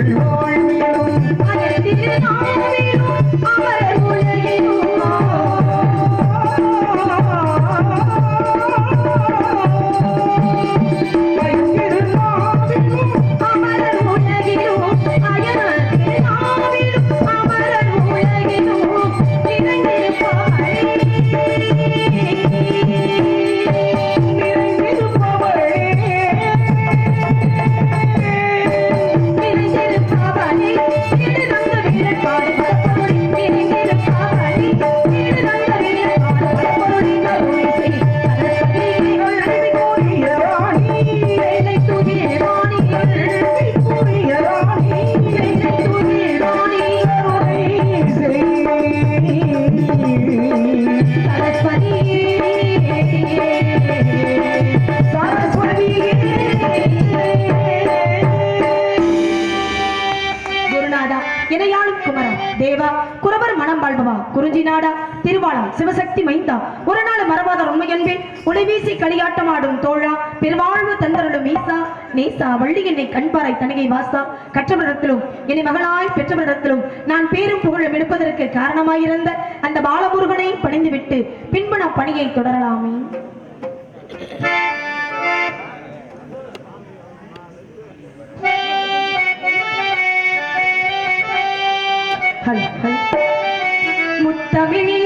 Thank you. குறிஞ்சி நாடா திருவாளம் சிவசக்தி மைந்தா. ஒரு நாள் மறவாத உண்மையன்பேன் உடைவீசி களியாட்டமாடும் தோழா பெருவாழ்வு தந்தருளும் ஈசா நேசா வள்ளி என்னை கண்பாரை தனகை வாசா. கற்றவரிடத்திலும் என்னை மகளாய் பெற்றவரிடத்திலும் நான் பேரும் புகழும் எடுப்பதற்கு காரணமாயிருந்த அந்த பாலமுருகனை பணிந்துவிட்டு பின்பு நாம் பணியை தொடரலாமே. ஹல் ஹல். কামিনী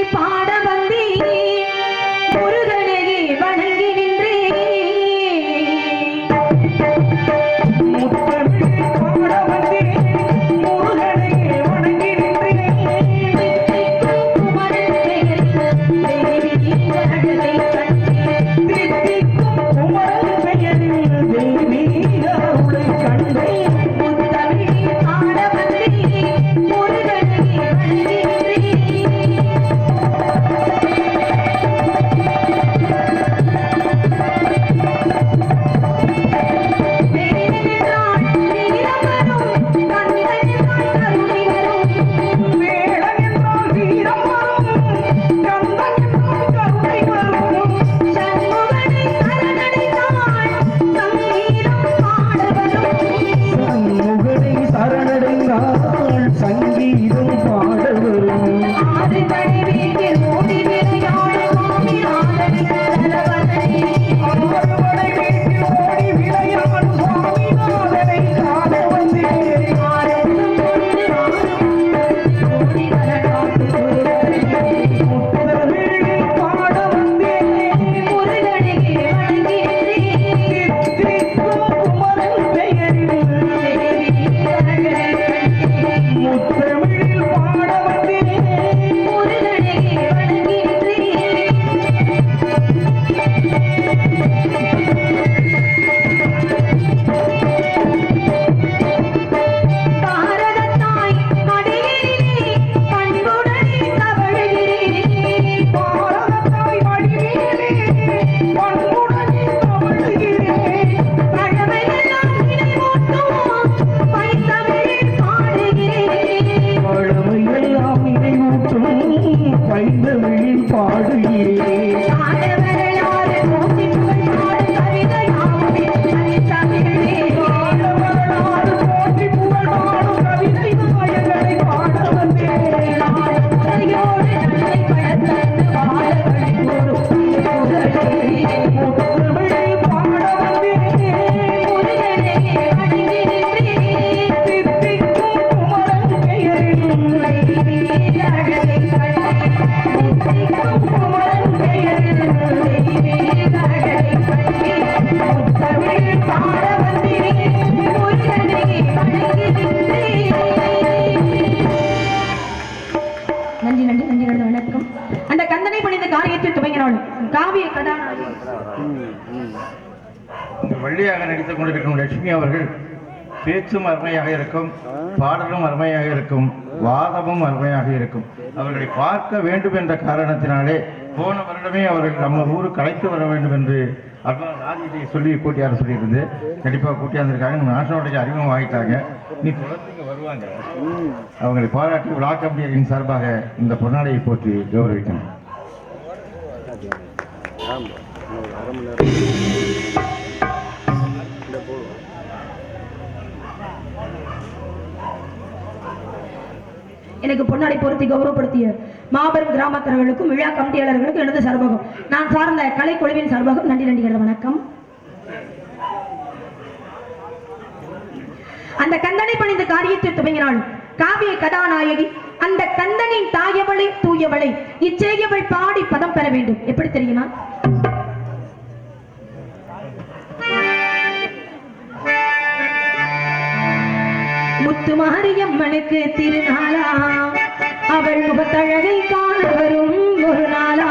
பேச்சும் அருமையாக இருக்கும் பாடலும் அருமையாக இருக்கும் வாதமும் அருமையாக இருக்கும். அவர்களை பார்க்க வேண்டும் என்ற காரணத்தினாலே போன வருடமே அவர்கள் நம்ம ஊருக்கு அழைத்து வர வேண்டும் என்று அருணா ராஜியை சொல்லி கூட்டியார சொல்லியிருந்து கண்டிப்பாக கூட்டியாந்துருக்காங்க. நம்ம நேஷனோடைய அறிமுகம் ஆகிட்டாங்க. நீ தொடர்ந்து வருவாங்க. அவங்களை பாராட்டி விழா கமிட்டியின் சார்பாக இந்த பொன்னாடையை போற்றி கௌரவிக்கணும். எனக்கு பொன்னாடை பொருத்தி கௌரவப்படுத்திய மாபெரும் கிராமத்தர்களுக்கும் விழா கமிட்டியாளர்களுக்கும் எனது சார்பாகும் நான் சார்ந்த கலைக்குழுவின் சார்பாகவும் நன்றி நன்றிகள் வணக்கம். அந்த கந்தனை பணிந்த காரியத்தை துவங்கினாள். காவிய கதாநாயகி அந்த கந்தனின் தாயவளை தூயவளை இச்செய்யவள் பாடி பதம் பெற வேண்டும். எப்படி தெரியுமா? முத்து மாறிய மாரியம்மனுக்கு திருநாளா அவள் முகத்தழகை காண வரும் ஒரு நாளா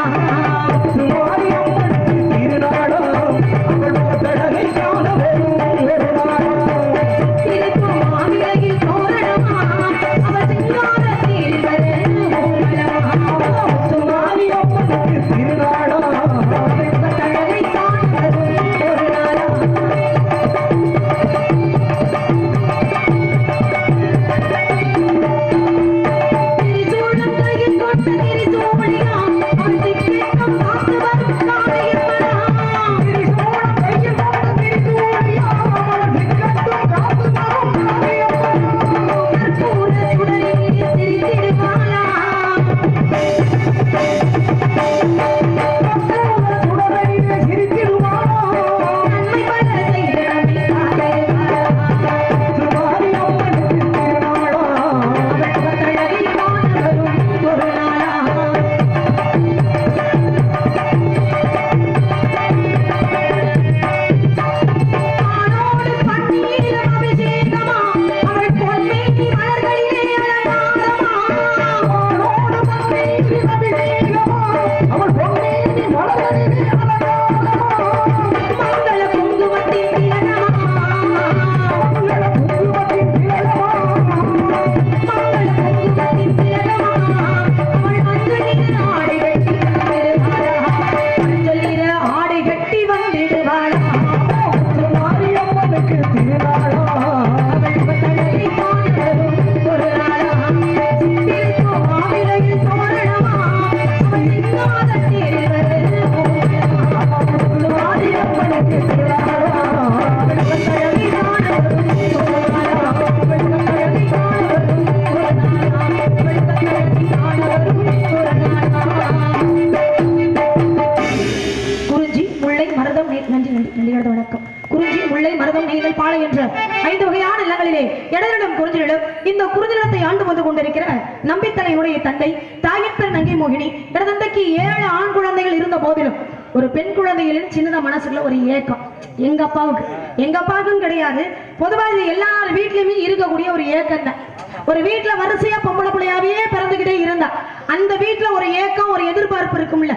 ஒரு பெண் குழந்தைகளின் சின்னதா மனசுக்குள்ள ஒரு ஏக்கம். எங்க அப்பாவுக்கு. எங்க அப்பாவுக்கும் கிடையாது. பொதுவா இது எல்லார் வீட்லயுமே இருக்கக்கூடிய ஒரு ஏக்கம் தான் ஒரு வீட்டுல வரிசையா பொம்பளை பிள்ளையாவே பிறந்துகிட்டே இருந்தா. அந்த வீட்டுல ஒரு ஏக்கம் ஒரு எதிர்பார்ப்பு இருக்கும்ல.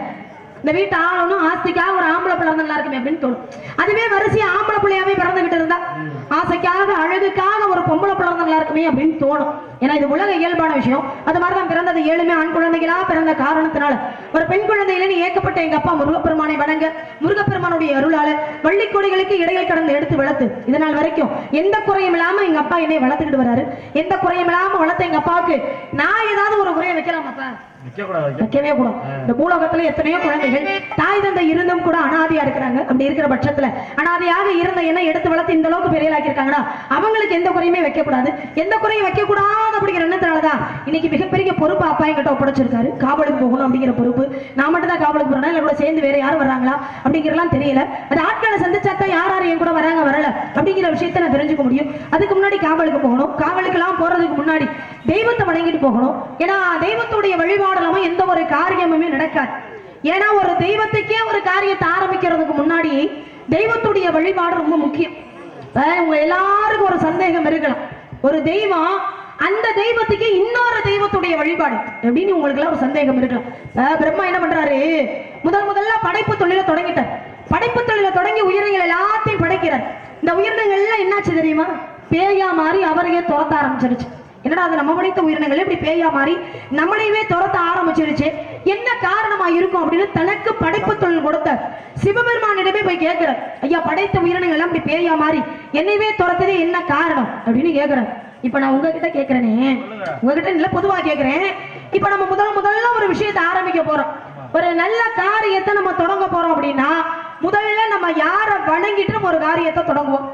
இந்த வீட்டு ஆளணும் ஆஸ்திக்காக ஒரு ஆம்பளை பிள்ளை நல்லா இருக்குமே அப்படின்னு தோணும். அதுவே வரிசையா ஆம்பளை பிள்ளையாவே பிறந்துகிட்டு இருந்தா. ஆசைக்காக அழகுக்காக ஒரு பொம்பளை பிள்ளை நல்லா இருக்குமே அப்படின்னு தோணும். ஏன்னா இது உலக இயல்பான விஷயம். அது மாதிரிதான் பிறந்தது ஏழுமே ஆண் குழந்தைகளா பிறந்த காரணத்தினால. ஒரு பெண் குழந்தையில ஏக்கப்பட்ட எங்க அப்பா முருகப்பெருமானை வணங்க முருகப்பெருமானுடைய அருளால வள்ளிக்கொடிகளுக்கு இடையில் கடந்து எடுத்து வளர்த்து இதனால் வரைக்கும் எந்த குறையும் இல்லாம எங்க அப்பா என்னை வளர்த்துக்கிட்டு வராரு. எந்த குறையும் இல்லாம வளர்த்த எங்க அப்பாவுக்கு நான் ஏதாவது ஒரு உரையை வைக்கலாமாப்பா? அப்பா வைக்கவே கூடாது. இந்த பூலோகத்துல எத்தனையோ குழந்தைகள் தாய் தந்தை இருந்தும் கூட அனாதையா இருக்கிறாங்க. அப்படி இருக்கிற பட்சத்துல அனாதையாக இருந்த என்ன எடுத்து வளர்த்து இந்த அளவுக்கு பெரியலாக்கி இருக்காங்கன்னா அவங்களுக்கு எந்த குறையுமே வைக்க கூடாது எந்த குறையும் வைக்க கூடாது அப்படிங்கிற எண்ணத்தினாலதான் இன்னைக்கு மிகப்பெரிய பொறுப்பு அப்பா என்கிட்ட ஒப்படைச்சிருக்காரு. காவலுக்கு போகணும் அப்படிங்கிற பொறுப்பு. நான் மட்டும் தான் காவலுக்கு போறேன். இல்ல கூட சேர்ந்து வேற யாரும் வர்றாங்களா அப்படிங்கிறலாம் தெரியல. அது ஆட்களை சந்திச்சாத்தான் யார் யார் என் கூட வராங்க வரல அப்படிங்கிற விஷயத்தை நான் தெரிஞ்சுக்க முடியும். அதுக்கு முன்னாடி காவலுக்கு போகணும். காவலுக்கெல்லாம் போறதுக்கு முன்னாடி தெய்வத்தை வணங்கிட்டு போகணும். ஏன்னா தெய்வத்துடைய வழிபாடு இல்லாம எந்த ஒரு காரியமுமே நடக்காது. ஏன்னா ஒரு தெய்வத்துக்கே ஒரு காரியத்தை ஆரம்பிக்கிறதுக்கு முன்னாடி தெய்வத்துடைய வழிபாடு ரொம்ப முக்கியம். உங்க எல்லாருக்கும் ஒரு சந்தேகம் இருக்கலாம். ஒரு தெய்வம் அந்த தெய்வத்துக்கு இன்னொரு தெய்வத்துடைய வழிபாடு அப்படின்னு உங்களுக்கு எல்லாம் ஒரு சந்தேகம் இருக்கலாம். பிரம்மா என்ன பண்றாரு? முதல் முதல்ல படைப்பு தொழில தொடங்கிட்டார். படைப்பு தொழில தொடங்கி உயிரினங்கள் எல்லாத்தையும் படைக்கிறார். இந்த உயிரினங்கள் எல்லாம் என்னாச்சு தெரியுமா? பேயா மாறி அவரையே துரத்த ஆரம்பிச்சிருச்சு. என்னடா அது நம்ம படைத்த உயிரினங்கள் இப்படி பேயா மாறி நம்மளையவே துரத்த ஆரம்பிச்சிருச்சு? என்ன காரணமா இருக்கும் அப்படின்னு தனக்கு படைப்பு தொழில் கொடுத்த சிவபெருமானிடமே போய் கேட்கிறார் ஐயா படைத்த உயிரினங்கள் எல்லாம் இப்படி பேயா மாறி என்னையவே துரத்ததே என்ன காரணம்? அப்படின்னு கேட்கிறார் இப்ப நான் உங்ககிட்ட கேட்கிறேனே உங்ககிட்ட இல்ல பொதுவா கேட்கிறேன் இப்ப நம்ம முதல் முதல்ல ஒரு விஷயத்தை ஆரம்பிக்க போறோம். ஒரு நல்ல காரியத்தை நம்ம தொடங்க போறோம் அப்படின்னா முதல்ல நம்ம யாரை வணங்கிட்டு நம்ம ஒரு காரியத்தை தொடங்குவோம்.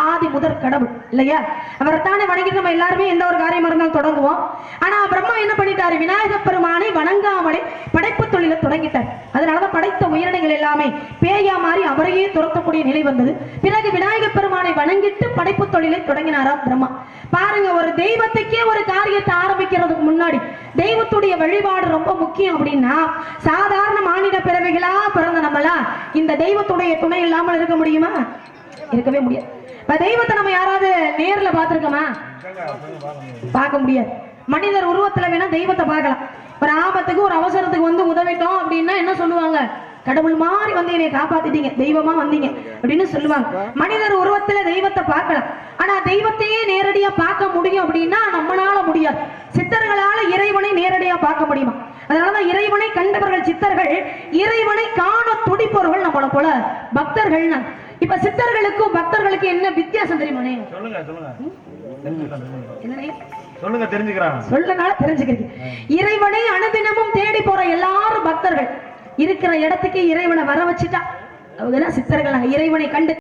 ஆதி முதற் கடவுள் இல்லையா? அவரை தானே வணங்கிட்டு நம்ம எல்லாருமே எந்த ஒரு காரியமா இருந்தாலும் தொடங்குவோம். ஆனா பிரம்மா என்ன பண்ணிட்டாரு? விநாயக பெருமானை வணங்காமலே படைப்பு தொழிலை தொடங்கிட்டார். அதனாலதான் படைத்த உயிரினங்கள் எல்லாமே பேயா மாறி அவரையே துரத்தக்கூடிய நிலை வந்தது. பிறகு விநாயக பெருமானை வணங்கிட்டு படைப்பு தொழிலை தொடங்கினாராம் பிரம்மா. பாருங்க ஒரு தெய்வத்துக்கே ஒரு காரியத்தை ஆரம்பிக்கிறதுக்கு முன்னாடி தெய்வத்துடைய வழிபாடு ரொம்ப முக்கியம் அப்படின்னா சாதாரண மாநில பிறவைகளா பிறந்த நம்மளா இந்த தெய்வத்துடைய துணை இல்லாமல் இருக்க முடியுமா? இருக்கவே முடியாது. இப்ப தெய்வத்தை நம்ம யாராவது நேர்ல பார்த்திருக்கோமா? பார்க்க முடியாது. மனிதர் உருவத்துல வேணா தெய்வத்தை பார்க்கலாம். ஒரு ஆபத்துக்கு ஒரு அவசரத்துக்கு வந்து உதவிட்டோம் அப்படின்னா என்ன சொல்லுவாங்க? கடவுள் மாதிரி வந்து என்னை காப்பாத்திட்டீங்க. தெய்வமா வந்தீங்க அப்படின்னு சொல்லுவாங்க. மனிதர் உருவத்துல தெய்வத்தை பார்க்கலாம். ஆனா தெய்வத்தையே நேரடியா பார்க்க முடியும் அப்படின்னா நம்மளால முடியாது. சித்தர்களால இறைவனை நேரடியா பார்க்க முடியுமா? அதனாலதான் இறைவனை கண்டவர்கள் சித்தர்கள் இறைவனை காண துடிப்பவர்கள் நம்மளை போல பக்தர்கள் இப்ப சித்தர்களுக்கும் பக்தர்களுக்கும் என்ன வித்தியாசம் தெரியுமானே சொல்லுங்க சொல்லுங்க. தெரிஞ்சுக்கிறான் சொல்லனால தெரிஞ்சுக்கிறீங்க. இறைவனை அனுதினமும் தேடி போற எல்லாரும் பக்தர்கள். இருக்கிற இடத்துக்கு இறைவனை வர வச்சுட்டா. அவங்க சித்தர்கள். இறைவனை கண்டு